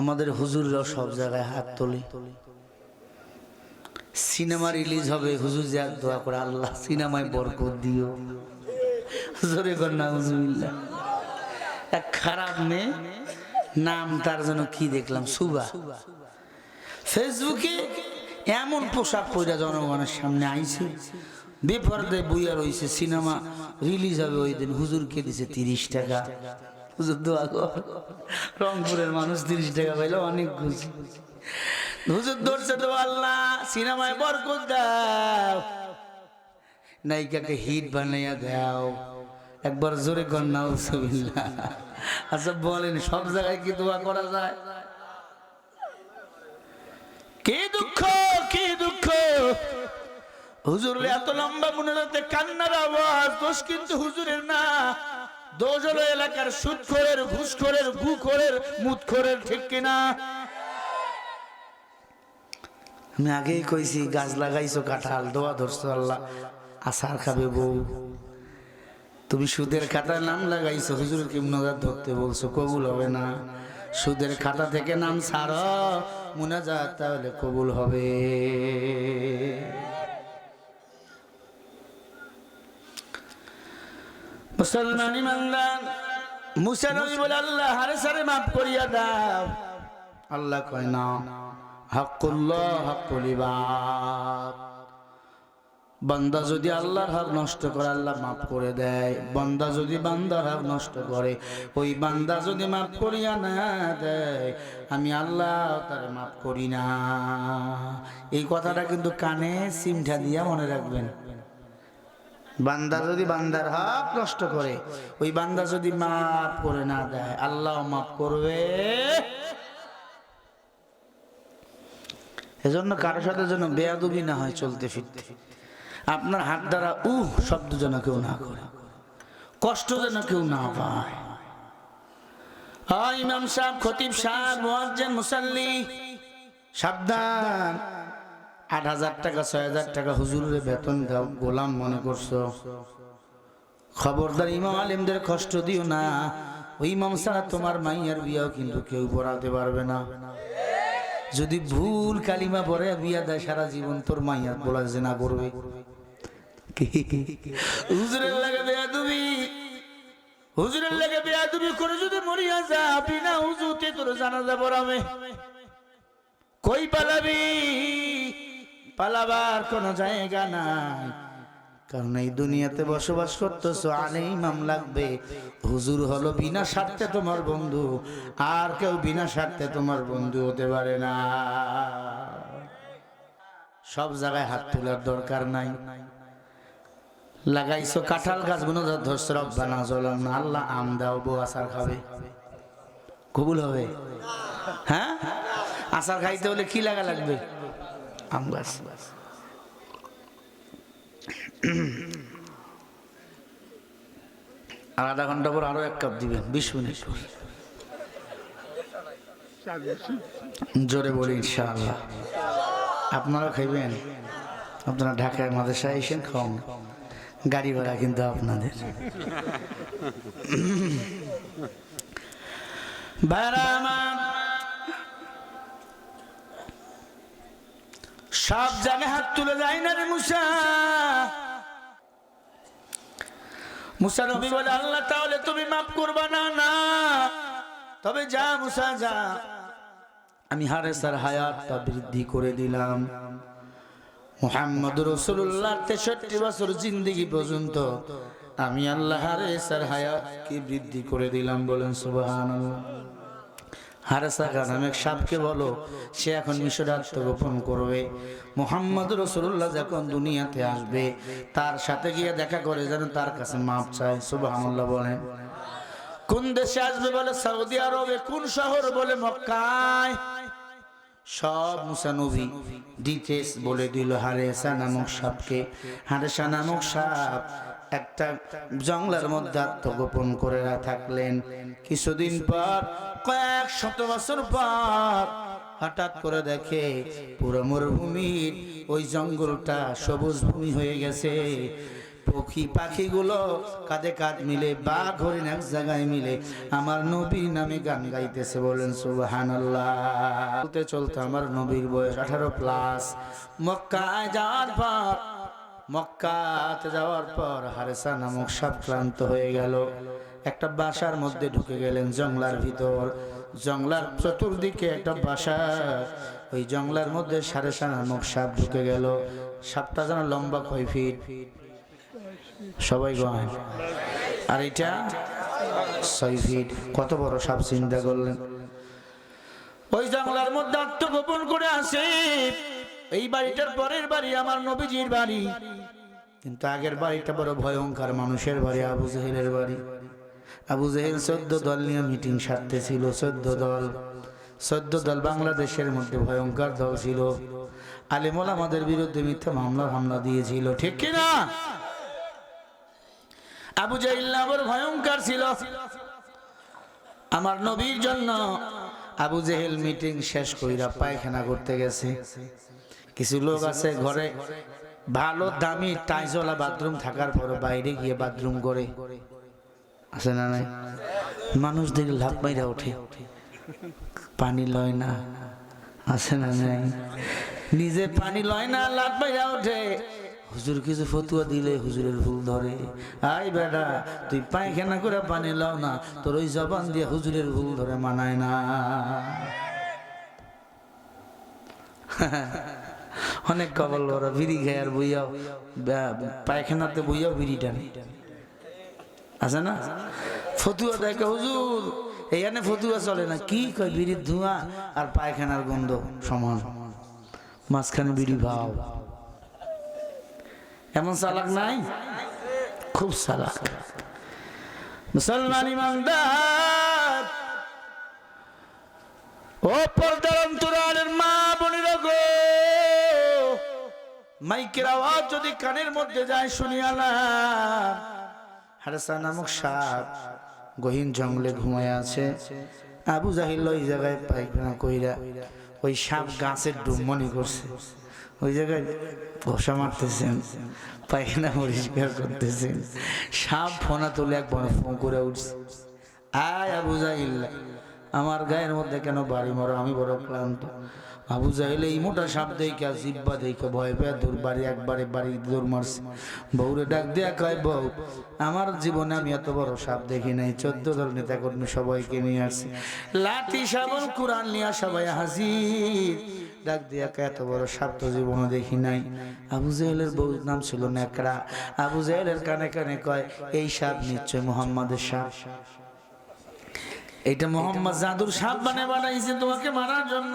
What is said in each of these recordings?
আমাদের হুজুররাও সব জায়গায় হাত তোলে। সিনেমা রিলিজ হবে, হুজুর যা দোয়া করে, আল্লাহ সিনেমায় বরকত দিও। জোরে হুজুবিল্লাহ এক খারাপ মেয়ে, নাম তার জন্য কি দেখলাম, সুবা। ফেসবুকে এমন পোশাক পরে জনগণের সামনে আইছে বেপরদে বইয়া রইছে, সিনেমা রিলিজ হবে ওই দিন, হুজুরকে দিছে তিরিশ টাকা। হুজুর, দোয়া রংপুরের মানুষ তিরিশ টাকা পাইলে, অনেক খুশি। হুজুর, ধরছে তো আল্লাহ, সিনেমায় বরকত দাও। নায়িকাকে হিট বানাইয়া দাও। একবার জোরে কর না আচ্ছা বলেন, সব জায়গায় কি দোয়া করা যায়? কি দুঃখ কি দুঃখ? হুজুর, এত লম্বা মনে রাখতে কান্নার আওয়াজ, দোষ কিন্তু হুজুরের না। হলো এলাকার সুদখোরের ঘুষখোরের, গুখোরের, মুতখোরের, ঠিক কিনা? আমি আগেই কইছি, গাছ লাগাইছো কাঁঠাল, দোয়া ধরছো আল্লাহ আসার খাবে বউ। তুমি সুদের খাতায় নাম লাগাইছো হুজুর কি মুনাজাত ধরতে বলছো? কবুল হবে না। সুদের খাতা থেকে নাম ছাড়ো, মুনাজাত তাহলে কবুল হবে। মুসলমান ইমানদার মুসা নবী বলে আল্লাহ হারে সারে মাফ করিয়া দাও। আল্লাহ কয় না ইবাদ। বান্দা যদি আল্লাহর হক নষ্ট করে আল্লাহ মাফ করে দেয়। বান্দা যদি বান্দার হক নষ্ট করে ওই বান্দা যদি মাফ করিয়া না দেয় আমি আল্লাহ তার মাফ করি না। এই কথাটা কিন্তু কানে সিমঠা দিয়া মনে রাখবেন। বান্দা যদি বান্দার হক নষ্ট করে, ওই বান্দা যদি মাফ করে না দেয়, আল্লাহ মাফ করবে। এজন্য কারও সাথে যেন বেয়াদুবি না হয় চলতে ফিরতে। আপনার হাত দ্বারা উহ শব্দ যেন কেউ না করে, কষ্ট যেন কেউ না পায়। ইমাম সাহেব, খতিব সাহেব, মুয়াজ্জিন, মুসাল্লি, সাবধান। আট হাজার টাকা, ছয় হাজার টাকা হুজুরের বেতন দাও, গোলাম মনে করছ। খবরদার ইমাম আলিমদের কষ্ট দিও না। ওই ইমাম ছাড়া তোমার মাইয়ার বিয়াও কিন্তু কেউ পড়াতে পারবে না। যদি ভুল কালিমা পরে বিয়া দেয়, সারা জীবন তোর মাইয়ার বলা যে না করবে। হুজুরের লাগে বেয়া তুমি হুজুরের লাগে বেয়া তুমি করে যদি মরিয়া যা বিনা হুজুতে তোর জানাজা পড়াবে। কই পালাবি? পালাবার কোনো জায়গা নাই। কারণ এই দুনিয়াতে বসবাস করতেছো আলে ইমাম লাগবে। হুজুর হলো বিনা স্বার্থে তোমার বন্ধু, আর কেউ বিনা স্বার্থে তোমার বন্ধু হতে পারে না। সব জায়গায় হাত তোলার দরকার নাই। লাগাইছো কাঁঠাল গাছগুলো ধরছ, রব্বানা জলাম না, আল্লাহ আম দাও, বউ আচার খাবে। কবুল হবে? হ্যাঁ? আচার খাইতে হলে কি লাগা লাগবে? আম আর আধা ঘণ্টা পর আরও এক কাপ দিবেন, বিশ মিনিট জোরে বলি ইনশাআল্লাহ। আপনারা খাইবেন, আপনারা ঢাকায় মাদ্রাসায় এসেন খাওয়ান। গাড়ি ভাড়া কিন্তু আপনাদের। ভাইরা সব জানে হাত তুলে যায় না রে মুসা। মুসা নবী বলে, আল্লাহ, তাহলে তুমি মাফ করবা না না। তবে যা মুসা, যা। আমি হারে হারেসার হায়াতটা বৃদ্ধি করে দিলাম। মোহাম্মদ রসুল্লাহ তেষট্টি বছর জিন্দিগি পর্যন্ত আমি আল্লাহ হারেসার হায়াতকে বৃদ্ধি করে দিলাম বলেন সুবাহান হারেসা সাপকে বলো, সে এখন মিশরে আত্মগোপন করবে। মোহাম্মদ রসুল্লাহ যখন দুনিয়াতে আসবে, তার সাথে গিয়ে দেখা করে যেন তার কাছে মাপ চায় সুবাহান্লাহ বলেন। কোন দেশে আসবে বলে? সৌদি আরবে, কোন শহর বলে? মক্কায়। সব মুসানবী ডিটেলস বলে দিল হারেসা নামক সাপকে। হারেসা নামক সাপ একটা জঙ্গলের মধ্যে আত্মগোপন করে থাকলেন। কিছুদিন পর, কয়েক শত বছর পর হঠাৎ করে দেখে পুরো মরুভূমির ওই জঙ্গলটা সবুজ ভূমি হয়ে গেছে। পক্ষী পাখিগুলো কাঁধে কাঁধ মিলে, বাঘ হরিণ এক জায়গায় মিলে, আমার নবীর নামে গান গাইতেছে বলেন, সুবহানাল্লাহ। চলতে চলতে আমার নবীর বয়স আঠারো প্লাস মক্কায় যাওয়ার পর, মক্কাতে যাওয়ার পর হারেসা নামক সাপ ক্লান্ত হয়ে গেল। একটা বাসার মধ্যে ঢুকে গেলেন জংলার ভিতর। জংলার চতুর্দিকে একটা বাসা। ওই জংলার মধ্যে সারেসা নামক সাপ ঢুকে গেল। সাপটা যেন লম্বা কয় ফিট। সবাই গয়। আর এটা ছয় ফিট কত বড় সাপ চিন্তা করলেন। ওই জঙ্গলার মধ্যে আত্মগোপন করে আসে। এই বাড়িটার পরের বাড়ি আমার নবীজির বাড়ি। কিন্তু আগের বাড়িটা বড় ভয়ঙ্কর, মানুষের বাড়ি, আবু জেহেলের বাড়ি। আবু জেহেল চোদ্দ দল নিয়ে মিটিং সারতে ছিল চোদ্দ দল। চোদ্দ দল বাংলাদেশের মধ্যে ভয়ঙ্কর দল ছিল। আলিমল আমাদের বিরুদ্ধে মিথ্যা মামলা, হামলা দিয়েছিল, ঠিক কিনা? আবু জাহিল বড় ভয়ঙ্কর ছিল। আমার নবীর জন্য আবু জেহেল মিটিং শেষ কইরা পায়খানা করতে গেছে। কিছু লোক আছে ঘরে, ভালো দামি টাইজওয়ালা বাথরুম থাকার পর বাইরে গিয়ে বাথরুম করে। আছে না নাই? মানুষ দেখে লাভ মাইরা ওঠে। পানি লয় না। আছে না নাই? নিজে পানি লয় না লাভ মাইরা ওঠে। হুজুর কিছু ফতুয়া দিলে হুজুরের ভুল ধরে। আই বেটা, তুই পায়খানা করে পানি লাও না, তোর ওই জবান দিয়ে হুজুরের ভুল ধরে মানায় না। অনেক কবল ওরা বিড়ি খায় আর বইয়াও পায়খানাতে বইয়াও বিড়ি টানে। আছে না? ফতুয়া দেখে হুজুর এইখানে ফতুয়া চলে না, কি কয় বিড়ির ধোঁয়া আর পায়খানার গন্ধ সমান। মাঝখানে বিড়ি ভাও এমন চালাক নাই? খুব চালাক। মুসলমান ইমানদার। ও পর্দার অন্তরালের মা বোনেরা গো, মাইকের আওয়াজ যদি কানের মধ্যে যায় শুনিয়ালাম হারসা নামক সাপ গহীন জঙ্গলে ঘুমায় আছে। আবু জাহিল ওই জায়গায় পায়খানা কইরা ওই সাপ গাছের ডুমনি করছে। ওই জায়গায় ঘষা মারতেছেন, পায়খানা পরিষ্কার করতেছেন। সাপ ফোনা তুলে এক ফোন করে উঠছে। আয় আবু জাহিল, আমার গায়ের মধ্যে কেন বাড়ি মরো? আমি বড় ক্লান্ত। আবু জাহিল এই মোটা সাপ দেখে জিব্বা দেখে ভয় পেয়ে দূর বাড়ি একবারে বাড়ি দৌড় মারছে। বউরে ডাক দেয়া কয়, বউ, আমার জীবনে আমি এত বড় সাপ দেখি নাই। চোদ্দ দল নেতা কর্মী সবাইকে নিয়ে আসছি। লাঠি সাবল কোরআন নিয়ে সবাই হাজির। ডাক দিয়া এত বড় সাপ তো জীবনে দেখি নাই। আবু জাহেলের বউ নাম ছিল নেকড়া। আবু জাহেলের কানে কানে কয়, এই সাপ নিশ্চয় মোহাম্মদের সাপ। এটা মোহাম্মদ জাদুর সাপ বানে বানাইছে তোমাকে মারার জন্য।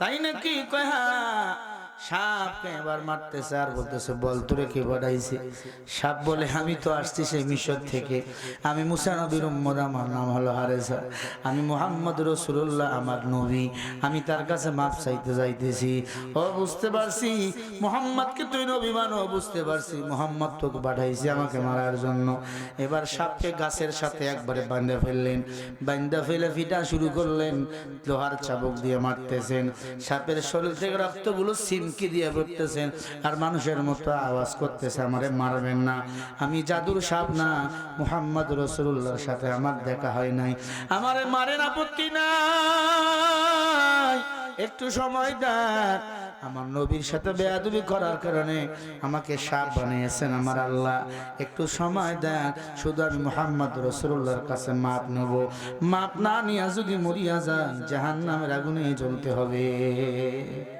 তাই নাকি কয় হ্যাঁ সাপকে এবার মারতেছে আর বলতেছে, বল, তোরে কে বানাইছে সাপ বলে, আমি তো আসছি সেই মিশর থেকে। আমি মুসা নবীর উম্মদ আমার নাম হলো হারেসা। আমি মোহাম্মদ রসুল্লাহ আমার নবী। আমি তার কাছে মাপ চাইতে যাইতেছি। ও, বুঝতে পারছি। মোহাম্মদকে তুই নবী মানো, বুঝতে পারছি। মোহাম্মদ তোকে পাঠাইছে আমাকে মারার জন্য। এবার সাপকে গাছের সাথে একবারে বান্ধা ফেললেন। বান্ধা ফেলে ফিটা শুরু করলেন। লোহার চাবুক দিয়ে মারতেছেন। সাপের শরীর থেকে রক্তগুলো সিমকি দিয়ে পড়তেছেন আর মানুষের মতো আওয়াজ করতেছে আমারে, মারবেন না। আমি জাদুর সাপ না, মুহাম্মদ রসুল্লাহর সাথে আমার দেখা হয় নাই। আমারে মারেন আপত্তি নাই। একটু সময় দেন। আমার নবীর সাথে বেয়াদুবি করার কারণে আমাকে সাপ বানিয়েছেন আমার আল্লাহ। একটু সময় দেন। শুধু আমি মোহাম্মদ রসুল্লাহর কাছে মাপ নেব। মাপ না নিয়ে যদি মরিয়া যান জাহান নামের আগুনে জ্বলতে হবে।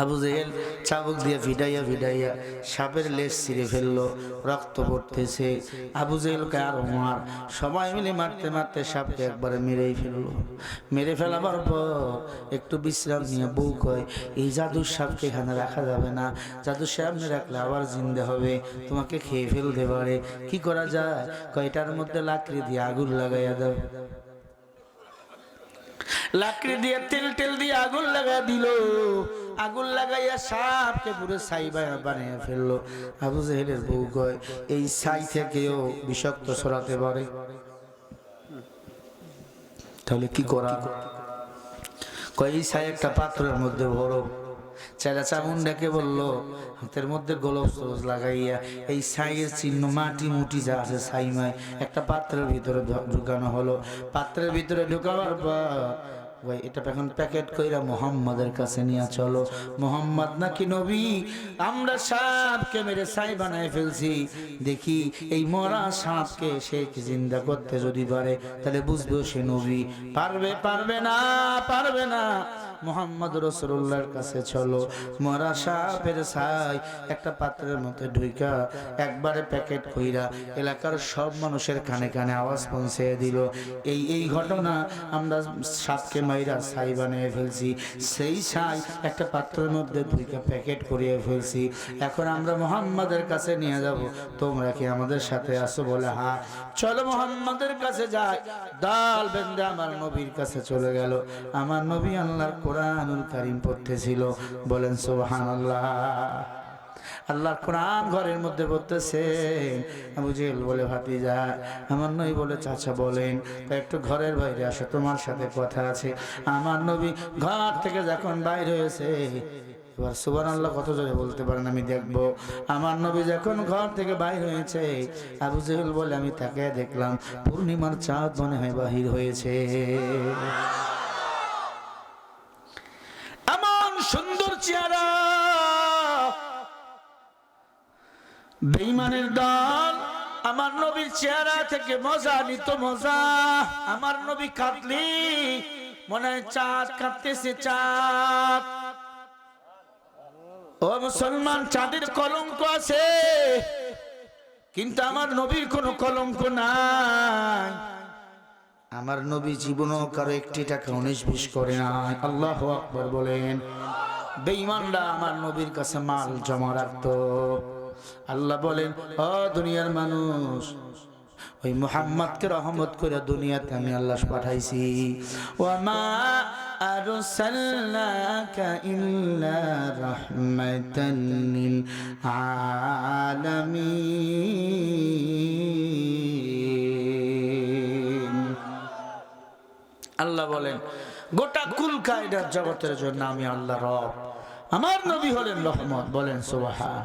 আবু জেহেল চাবুক দিয়ে ভিডাইয়া ভিডাইয়া সাপের লেজ ছিঁড়ে ফেলল, রক্ত পড়তেছে। আবু জেহেলকে আরও মার, সবাই মিলে মারতে মারতে সাপকে একবারে মেরেই ফেলল। মেরে ফেলাবার পর একটু বিশ্রাম নিয়ে বউ কয় এই জাদুর সাপকে এখানে রাখা যাবে না। জাদুর সামনে রাখলে আবার জিন্দে হবে। তোমাকে খেয়ে ফেলতে পারে। কি করা যায়? কয়টার মধ্যে লাকড়ি দিয়ে আগুন লাগাইয়া দাও। লাকড়ি দিয়ে তেল তেল দিয়ে আগুন লাগা দিল। আগুন লাগাইয়া সাপকে পুরো ছাই বানিয়ে ফেলল। আবু জেহেলের বউ কয়, এই ছাই থেকেও বিষাক্ত ছড়াতে পারে। তাহলে কি করা? কয়, এই ছাই একটা পাত্রের মধ্যে ভরো। চেলা চামুন ডেকে বলল, হাতের মধ্যে গোলপ লাগাইয়া এই ছাইয়ের চিহ্ন মাটি মুটি যা আছে ছাইমায় একটা পাত্রের ভিতরে ঢুকানো হলো। পাত্রের ভিতরে ঢুকাবার পর ভাই এটা এখন প্যাকেট কইরা মোহাম্মদের কাছে নিয়ে চলো। মোহাম্মদ নাকি নবী? আমরা সাপকে মেরে ছাই বানায় ফেলছি। দেখি এই মরা সাপকে সে জিন্দা করতে যদি পারে, তাহলে বুঝব সে নবী। পারবে পারবে না পারবে না। মোহাম্মদ রসুল্লাহর কাছে চলো। মরা সাপের ছাই একটা পাত্রের মধ্যে ঢুইকা একবারে প্যাকেট কইরা এলাকার সব মানুষের কানে কানে আওয়াজ পৌঁছে দিল। এই এই ঘটনা আমরা সাপকে মাইরা ছাই বানিয়ে ফেলছি। সেই ছাই একটা পাত্রের মধ্যে ঢুইকা প্যাকেট করিয়ে ফেলছি। এখন আমরা মোহাম্মদের কাছে নিয়ে যাব। তোমরা কি আমাদের সাথে আসো বলে? হ্যাঁ চলো মোহাম্মদের কাছে যাই। ডাল বেন্দে আমার নবীর কাছে চলে গেল। আমার নবী আল্লাহর কোরআনুল কারিম পড়তেছিল। বলেন সোহান আল্লাহ আল্লাহর কোরআন ঘরের মধ্যে পড়তেছে। আবু জেল বলে, ভাতিজা, আমার নবী বলে, চাচা বলেন, তা একটু ঘরের বাইরে আসো, তোমার সাথে কথা আছে। আমার নবী ঘর থেকে যখন বাইর হয়েছে, এবার সুবান আল্লাহ কত জোরে বলতে পারেন, আমি দেখব। আমার নবী যখন ঘর থেকে বাইর হয়েছে, আবু জেহুল বলে, আমি তাকে দেখলাম, পূর্ণিমার চাঁদ মনে হয় বাহির হয়েছে এমন সুন্দর চেহারা। বেইমানের দল, আমার নবীর চেহারা থেকে মজা নিত মজা। আমার নবী কাঁদলি, মনে হয় চাঁদ কাঁদতেছে চাঁদ। ও মুসলমান, চাঁদের কলঙ্ক আছে, কিন্তু আমার নবীর কোনো কলঙ্ক নাই। আমার নবী জীবনও কারও একটি টাকা উনিশ বিশ করে নাই। আল্লাহ আকবর বলেন। বেঈমানরা আমার নবীর কাছে মাল জমা রাখতো। আল্লাহ বলেন, ও দুনিয়ার মানুষ, ওই মুহাম্মদকে রহমত করে দুনিয়াতে আমি আল্লাহ পাঠাইছি। ওয়ামা আরসালনাকা ইল্লা রাহমাতান লিল আলামিন। আল্লাহ বলেন গোটা কুল কায়দার জগতের জন্য আমি আল্লাহ রব। আমার নবী হলেন রহমত বলেন সুবহান।